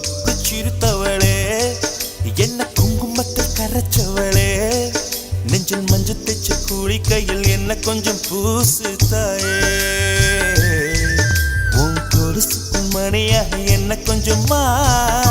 குறுக்கு சிறுத்தவளே. என்ன குங்குமத்தில் கரைச்சவளே. நெஞ்சில் மஞ்சள் தைச்ச கூலி கையில் என்ன கொஞ்சம் பூசு தாயே உன் கொலுசுக்கும் மணியாக என்ன கொஞ்சம் மா